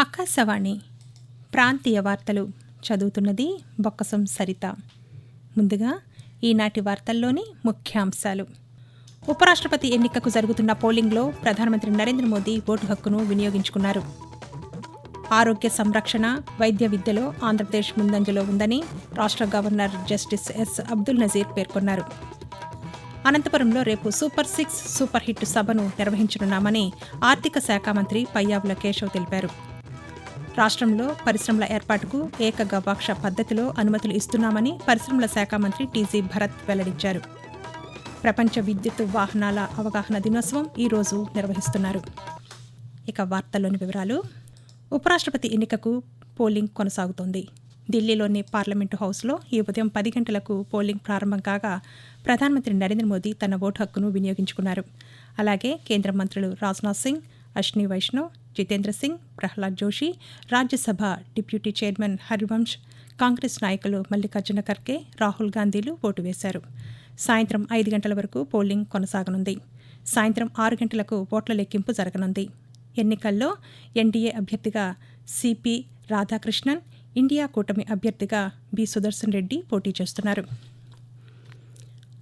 ఆకాశవాణి ప్రాంతీయ వార్తలు చదువుతున్నది బొక్కసం సరిత. ముందుగా ఈనాటి వార్తల్లోని ముఖ్యాంశాలు. ఉపరాష్ట్రపతి ఎన్నికకు జరుగుతున్న పోలింగ్లో ప్రధానమంత్రి నరేంద్ర మోదీ ఓటు హక్కును వినియోగించుకున్నారు. ఆరోగ్య సంరక్షణ వైద్య విద్యలో ఆంధ్రప్రదేశ్ ముందంజలో ఉందని రాష్ట్ర governor justice S Abdul Nazeer పేర్కొన్నారు. అనంతపురంలో రేపు సూపర్ సిక్స్ సూపర్ హిట్ సభను నిర్వహించనున్నామని ఆర్థిక శాఖ మంత్రి పయ్యావుల కేశవ్ తెలిపారు. రాష్ట్రంలో పరిశ్రమల ఏర్పాటుకు ఏక గవాక్ష పద్ధతిలో అనుమతులు ఇస్తున్నామని పరిశ్రమల శాఖ మంత్రి టీజీ భరత్ వెల్లడించారు. ప్రపంచ విద్యుత్ వాహనాల అవగాహన దినోత్సవం ఈరోజు నిర్వహిస్తున్నారు. ఇక వార్తల్లోని వివరాలు. ఉపరాష్ట్రపతి ఎన్నికకు పోలింగ్ కొనసాగుతోంది. ఢిల్లీలోని పార్లమెంటు హౌస్లో ఈ ఉదయం పది గంటలకు పోలింగ్ ప్రారంభం కాగా ప్రధానమంత్రి నరేంద్ర మోదీ తన ఓటు హక్కును వినియోగించుకున్నారు. అలాగే కేంద్ర మంత్రులు రాజ్నాథ్ సింగ్ అశ్ని వైష్ణవ్ జితేంద్ర సింగ్ ప్రహ్లాద్ జోషి రాజ్యసభ డిప్యూటీ చైర్మన్ హరివంశ్ కాంగ్రెస్ నాయకులు మల్లికార్జున ఖర్గే రాహుల్ గాంధీలు ఓటు వేశారు. సాయంత్రం ఐదు గంటల వరకు పోలింగ్ కొనసాగనుంది. సాయంత్రం ఆరు గంటలకు ఓట్ల లెక్కింపు జరగనుంది. ఎన్నికల్లో ఎన్డీఏ అభ్యర్థిగా సిపి రాధాకృష్ణన్ ఇండియా కూటమి అభ్యర్థిగా బి సుదర్శన్ రెడ్డి పోటీ చేస్తున్నారు.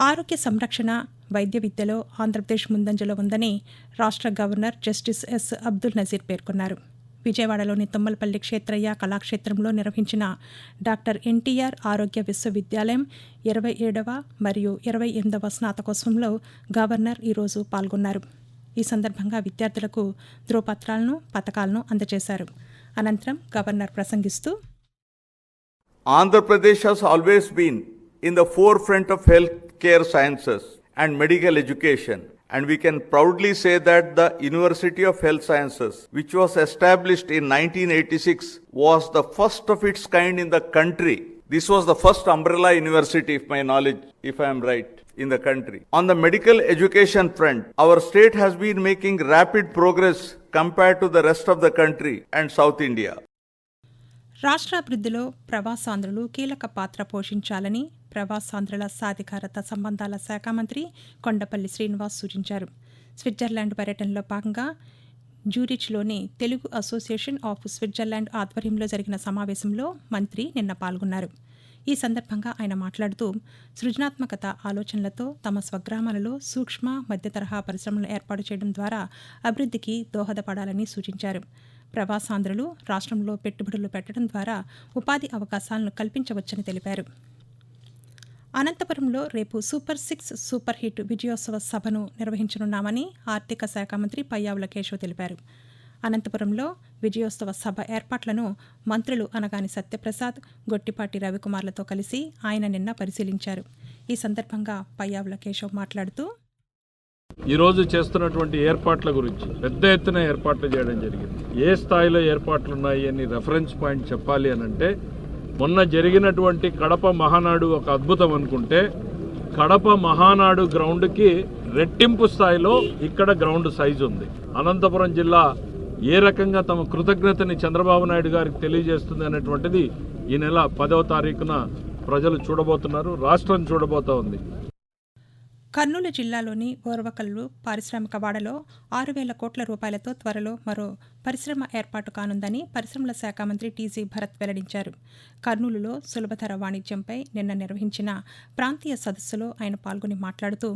ఆరోగ్య సంరక్షణ వైద్య విద్యలో ఆంధ్రప్రదేశ్ ముందంజలో ఉందని రాష్ట్ర governor justice S Abdul Nazeer పేర్కొన్నారు. విజయవాడలోని తుమ్మలపల్లి క్షేత్రయ్య కళాక్షేత్రంలో నిర్వహించిన డాక్టర్ ఎన్టీఆర్ ఆరోగ్య విశ్వవిద్యాలయం ఇరవై ఏడవ మరియు ఇరవై ఎనిమిదవ స్నాతకోత్సవంలో గవర్నర్ ఈరోజు పాల్గొన్నారు. ఈ సందర్భంగా విద్యార్థులకు ధ్రువపత్రాలను పథకాలను అందజేశారు. అనంతరం గవర్నర్ ప్రసంగిస్తూ Andhra Pradesh has always been in the forefront of health care sciences and medical education. And we can proudly say that the University of Health Sciences, which was established in 1986, was the first of its kind in the country. This was the first umbrella university, if my knowledge, if I am right, in the country. On the medical education front, our state has been making rapid progress compared to the rest of the country and South India. రాష్ట్రాభివృద్ధిలో ప్రవాసాంధ్రులు కీలక పాత్ర పోషించాలని ప్రవాసాంధ్రుల సాధికారత సంబంధాల శాఖ మంత్రి కొండపల్లి శ్రీనివాస్ సూచించారు. స్విట్జర్లాండ్ పర్యటనలో భాగంగా జూరిచ్లోని తెలుగు అసోసియేషన్ ఆఫ్ స్విట్జర్లాండ్ ఆధ్వర్యంలో జరిగిన సమావేశంలో మంత్రి నిన్న పాల్గొన్నారు. ఈ సందర్భంగా ఆయన మాట్లాడుతూ సృజనాత్మకత ఆలోచనలతో తమ స్వగ్రామాలలో సూక్ష్మ మధ్య తరహా పరిశ్రమలు ఏర్పాటు చేయడం ద్వారా అభివృద్ధికి దోహదపడాలని సూచించారు. ప్రవాసాంధ్రులు రాష్ట్రంలో పెట్టుబడులు పెట్టడం ద్వారా ఉపాధి అవకాశాలను కల్పించవచ్చని తెలిపారు. అనంతపురంలో రేపు సూపర్ సిక్స్ సూపర్ హిట్ విజయోత్సవ సభను నిర్వహించనున్నామని ఆర్థిక శాఖ మంత్రి పయ్యావుల కేశవ్ తెలిపారు. అనంతపురంలో విజయోత్సవ సభ ఏర్పాట్లను మంత్రులు అనగాని సత్యప్రసాద్ గొట్టిపాటి రవికుమార్లతో కలిసి ఆయన నిన్న పరిశీలించారు. ఈ సందర్భంగా పయ్యావుల కేశవ్ మాట్లాడుతూ ఈ రోజు చేస్తున్నటువంటి ఏర్పాట్ల గురించి పెద్ద ఎత్తున ఏర్పాట్లు చేయడం జరిగింది. ఏ స్థాయిలో ఏర్పాట్లు ఉన్నాయి అని రెఫరెన్స్ పాయింట్ చెప్పాలి అని అంటే మొన్న జరిగినటువంటి కడప మహానాడు ఒక అద్భుతం అనుకుంటే కడప మహానాడు గ్రౌండ్కి రెట్టింపు స్థాయిలో ఇక్కడ గ్రౌండ్ సైజు ఉంది. అనంతపురం జిల్లా ఏ రకంగా తమ కృతజ్ఞతని చంద్రబాబు నాయుడు గారికి తెలియజేస్తుంది అనేటువంటిది ఈ నెల పదవ తారీఖున ప్రజలు చూడబోతున్నారు రాష్ట్రం చూడబోతా ఉంది కర్నూలు జిల్లాలోని ఓర్వకల్లు పారిశ్రామిక వాడలో ఆరు వేల కోట్ల రూపాయలతో త్వరలో మరో పరిశ్రమ ఏర్పాటు కానుందని పరిశ్రమల శాఖ మంత్రి టీజీ భరత్ వెల్లడించారు. కర్నూలులో సులభతర వాణిజ్యంపై నిన్న నిర్వహించిన ప్రాంతీయ సదస్సులో ఆయన పాల్గొని మాట్లాడుతూ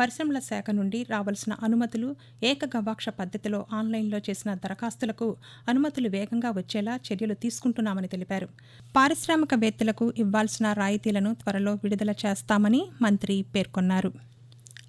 పరిశ్రమల శాఖ నుండి రావాల్సిన అనుమతులు ఏకగవాక్ష పద్ధతిలో ఆన్లైన్లో చేసిన దరఖాస్తులకు అనుమతులు వేగంగా వచ్చేలా చర్యలు తీసుకుంటున్నామని తెలిపారు. పారిశ్రామికవేత్తలకు ఇవ్వాల్సిన రాయితీలను త్వరలో విడుదల చేస్తామని మంత్రి పేర్కొన్నారు.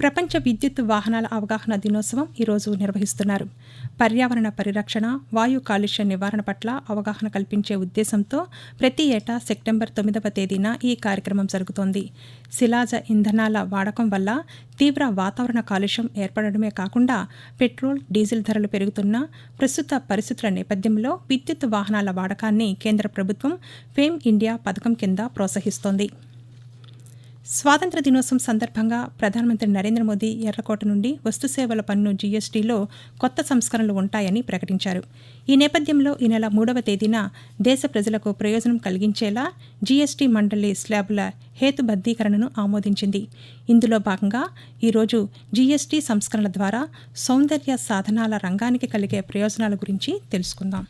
ప్రపంచ విద్యుత్ వాహనాల అవగాహన దినోత్సవం ఈరోజు నిర్వహిస్తున్నారు. పర్యావరణ పరిరక్షణ వాయు కాలుష్య నివారణ పట్ల అవగాహన కల్పించే ఉద్దేశంతో ప్రతి ఏటా సెప్టెంబర్ తొమ్మిదవ తేదీన ఈ కార్యక్రమం జరుగుతోంది. శిలాజ ఇంధనాల వాడకం వల్ల తీవ్ర వాతావరణ కాలుష్యం ఏర్పడడమే కాకుండా పెట్రోల్ డీజిల్ ధరలు పెరుగుతున్న ప్రస్తుత పరిస్థితుల నేపథ్యంలో విద్యుత్ వాహనాల వాడకాన్ని కేంద్ర ప్రభుత్వం ఫేమ్ ఇండియా పథకం కింద ప్రోత్సహిస్తోంది. స్వాతంత్ర దినోత్సవం సందర్భంగా ప్రధానమంత్రి నరేంద్ర మోదీ ఎర్రకోట నుండి వస్తుసేవల పన్ను జీఎస్టీలో కొత్త సంస్కరణలు ఉంటాయని ప్రకటించారు. ఈ నేపథ్యంలో ఈ నెల మూడవ తేదీన దేశ ప్రజలకు ప్రయోజనం కలిగించేలా జీఎస్టీ మండలి స్లాబుల హేతుబద్ధీకరణను ఆమోదించింది. ఇందులో భాగంగా ఈరోజు జీఎస్టీ సంస్కరణల ద్వారా సౌందర్య సాధనాల రంగానికి కలిగే ప్రయోజనాల గురించి తెలుసుకుందాం.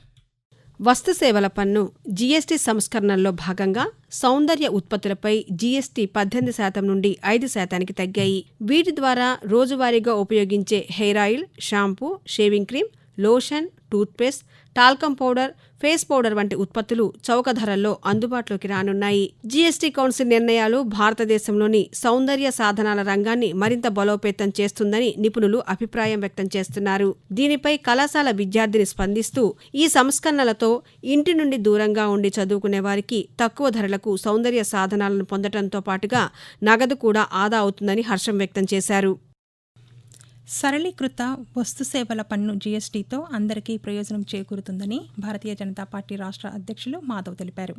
వస్తు సేవల పన్ను జీఎస్టీ సంస్కరణల్లో భాగంగా సౌందర్య ఉత్పత్తులపై జీఎస్టీ పద్దెనిమిది శాతం నుండి ఐదు శాతానికి తగ్గాయి. వీటి ద్వారా రోజువారీగా ఉపయోగించే hair oil shampoo shaving cream lotion toothpaste talcum powder face powder వంటి ఉత్పత్తులు చౌక ధరల్లో అందుబాటులోకి రానున్నాయి. జీఎస్టీ కౌన్సిల్ నిర్ణయాలు భారతదేశంలోని సౌందర్య సాధనాల రంగాన్ని మరింత బలోపేతం చేస్తుందని నిపుణులు అభిప్రాయం వ్యక్తం చేస్తున్నారు. దీనిపై కళాశాల విద్యార్థిని స్పందిస్తూ ఈ సంస్కరణలతో ఇంటి నుండి దూరంగా ఉండి చదువుకునే వారికి తక్కువ ధరలకు సౌందర్య సాధనాలను పొందడంతో పాటుగా నగదు కూడా ఆదా అవుతుందని హర్షం వ్యక్తం చేశారు. సరళీకృత వస్తు సేవల పన్ను జీఎస్టీతో అందరికీ ప్రయోజనం చేకూరుతుందని భారతీయ జనతా పార్టీ రాష్ట్ర అధ్యక్షులు మాధవ్ తెలిపారు.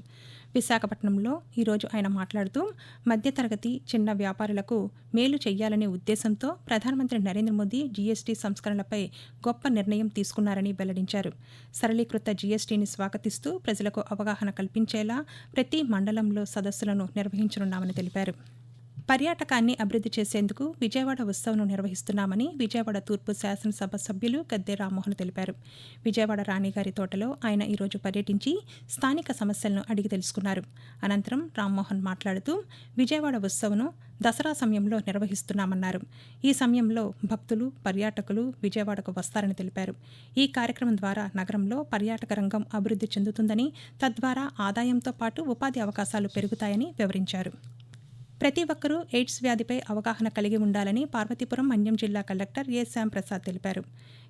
విశాఖపట్నంలో ఈరోజు ఆయన మాట్లాడుతూ మధ్యతరగతి చిన్న వ్యాపారులకు మేలు చేయాలనే ఉద్దేశంతో ప్రధానమంత్రి నరేంద్ర మోదీ జీఎస్టీ సంస్కరణలపై గొప్ప నిర్ణయం తీసుకున్నారని వెల్లడించారు. సరళీకృత జీఎస్టీని స్వాగతిస్తూ ప్రజలకు అవగాహన కల్పించేలా ప్రతి మండలంలో సదస్సులను నిర్వహించనున్నామని తెలిపారు. పర్యాటకాన్ని అభివృద్ధి చేసేందుకు విజయవాడ ఉత్సవం నిర్వహిస్తున్నామని విజయవాడ తూర్పు శాసనసభ సభ్యులు గద్దె రామ్మోహన్ తెలిపారు. విజయవాడ రాణిగారి తోటలో ఆయన ఈరోజు పర్యటించి స్థానిక సమస్యలను అడిగి తెలుసుకున్నారు. అనంతరం రామ్మోహన్ మాట్లాడుతూ విజయవాడ ఉత్సవం దసరా సమయంలో నిర్వహిస్తున్నామన్నారు. ఈ సమయంలో భక్తులు పర్యాటకులు విజయవాడకు వస్తారని తెలిపారు. ఈ కార్యక్రమం ద్వారా నగరంలో పర్యాటక రంగం అభివృద్ధి చెందుతుందని తద్వారా ఆదాయంతో పాటు ఉపాధి అవకాశాలు పెరుగుతాయని వివరించారు. ప్రతి ఒక్కరూ ఎయిడ్స్ వ్యాధిపై అవగాహన కలిగి ఉండాలని పార్వతీపురం మన్యం జిల్లా కలెక్టర్ ఏ శ్యామ్ ప్రసాద్ తెలిపారు.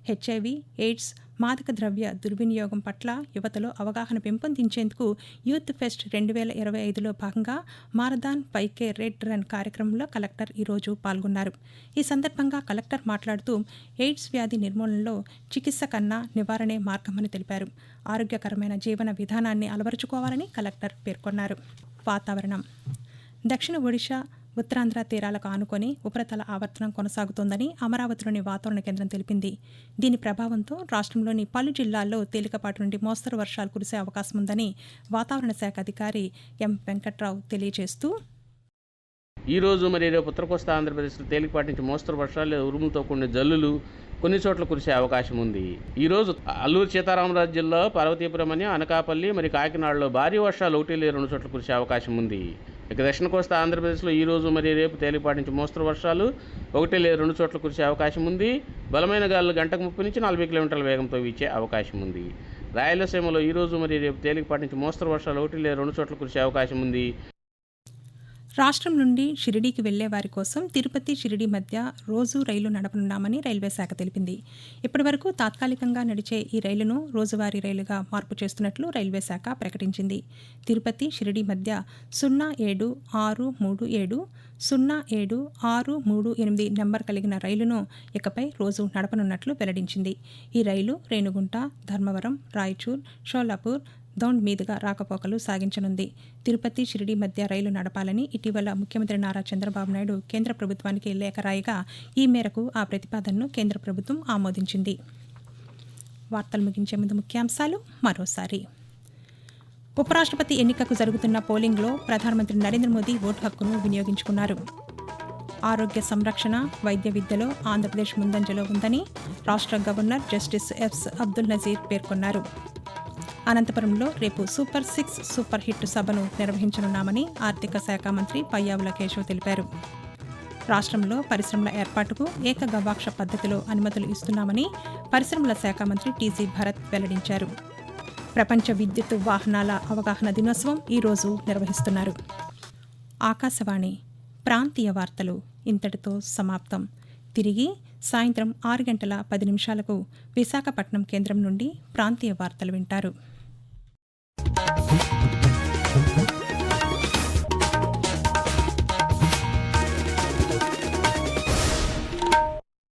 హెచ్ఐవి ఎయిడ్స్ మాదక ద్రవ్య దుర్వినియోగం పట్ల యువతలో అవగాహన పెంపొందించేందుకు యూత్ ఫెస్ట్ రెండు వేల ఇరవై ఐదులో భాగంగా మారదాన్ పైకే రెడ్ రన్ కార్యక్రమంలో కలెక్టర్ ఈరోజు పాల్గొన్నారు. ఈ సందర్భంగా కలెక్టర్ మాట్లాడుతూ ఎయిడ్స్ వ్యాధి నిర్మూలనలో చికిత్స కన్నా నివారణే మార్గమని తెలిపారు. ఆరోగ్యకరమైన జీవన విధానాన్ని అలవరుచుకోవాలని కలెక్టర్ పేర్కొన్నారు. వాతావరణం దక్షిణ ఒడిశా ఉత్తరాంధ్ర తీరాలకు ఆనుకొని ఉపరితల ఆవర్తనం కొనసాగుతోందని అమరావతిలోని వాతావరణ కేంద్రం తెలిపింది. దీని ప్రభావంతో రాష్ట్రంలోని పలు జిల్లాల్లో తేలికపాటి నుండి మోస్తరు వర్షాలు కురిసే అవకాశం ఉందని వాతావరణ శాఖ అధికారి ఎం. వెంకట్రావు తెలియజేస్తూ ఈ రోజు మరి రేపు ఉత్తర కోస్తా ఆంధ్రప్రదేశ్లో తేలికపాటి నుంచి మోస్తరు వర్షాలు ఉరుములతో కూడిన జల్లులు కొన్ని చోట్ల కురిసే అవకాశం ఉంది. ఈ రోజు అల్లూరు సీతారామరాజు జిల్లా పార్వతీపురం అని అనకాపల్లి మరి కాకినాడలో భారీ వర్షాలు ఒకటి లేదు రెండు చోట్ల కురిసే అవకాశం ఉంది. ఇక దక్షిణ కోస్తా ఆంధ్రప్రదేశ్లో ఈ రోజు మరి రేపు తేలిపాటి నుంచి మోస్తరు వర్షాలు. ఒకటి లేదు రెండు చోట్ల కురిసే అవకాశం ఉంది. బలమైన గాలులు గంటకు ముప్పై నుంచి నలభై కిలోమీటర్ల వేగంతో వీచే అవకాశం ఉంది. రాయలసీమలో ఈ రోజు మరి రేపు తేలికపాటి నుంచి మోస్తరు వర్షాలు ఒకటి లేదు రెండు చోట్ల కురిసే అవకాశం ఉంది. రాష్ట్రం నుండి షిరిడీకి వెళ్ళే వారి కోసం తిరుపతి షిరిడి మధ్య రోజు రైలు నడపనున్నామని రైల్వే శాఖ తెలిపింది. ఇప్పటివరకు తాత్కాలికంగా నడిచే ఈ రైలును రోజువారీ రైలుగా మార్పు చేస్తున్నట్లు రైల్వే శాఖ ప్రకటించింది. తిరుపతి షిరిడి మధ్య సున్నా ఏడు ఆరు మూడు ఏడు సున్నా ఏడు ఆరు మూడు ఎనిమిది నెంబర్ కలిగిన రైలును ఇకపై రోజు నడపనున్నట్లు వెల్లడించింది. ఈ రైలు రేణుగుంట ధర్మవరం రాయచూర్ షోలాపూర్ దౌండ్ మీదుగా రాకపోకలు సాగించనుంది. తిరుపతి షిరిడి మధ్య రైలు నడపాలని ఇటీవల ముఖ్యమంత్రి నారా చంద్రబాబు నాయుడు కేంద్ర ప్రభుత్వానికి లేఖ రాయగా ఈ మేరకు ఆ ప్రతిపాదనను కేంద్ర ప్రభుత్వం ఆమోదించింది. వార్తలు ముగించే ముందు ముఖ్యాంశాలు మరోసారి. ఉపరాష్ట్రపతి ఎన్నికకు జరుగుతున్న పోలింగ్లో ప్రధానమంత్రి నరేంద్ర మోదీ ఓటు హక్కును వినియోగించుకున్నారు. ఆరోగ్య సంరక్షణ వైద్య విద్యలో ఆంధ్రప్రదేశ్ ముందంజలో ఉందని రాష్ట్ర governor justice S Abdul Nazeer పేర్కొన్నారు. అనంతపురంలో రేపు సూపర్ సిక్స్ సూపర్ హిట్ సభను నిర్వహించనున్నామని ఆర్థిక శాఖ మంత్రి పయ్యావుల కేశవ్ తెలిపారు. రాష్ట్రంలో పరిశ్రమల ఏర్పాటుకు ఏక గవాక్ష పద్ధతిలో అనుమతులు ఇస్తున్నామని పరిశ్రమల శాఖ మంత్రి టీజీ భరత్ వెల్లడించారు. ప్రపంచ విద్యుత్ వాహనాల అవగాహన దినోత్సవం ఈరోజు నిర్వహిస్తున్నారు. ఆకాశవాణి ప్రాంతీయ వార్తలు ఇంతటితో సమాప్తం. తిరిగి సాయంత్రం ఆరు గంటల పది నిమిషాలకు విశాఖపట్నం కేంద్రం నుండి ప్రాంతీయ వార్తలు వింటారు.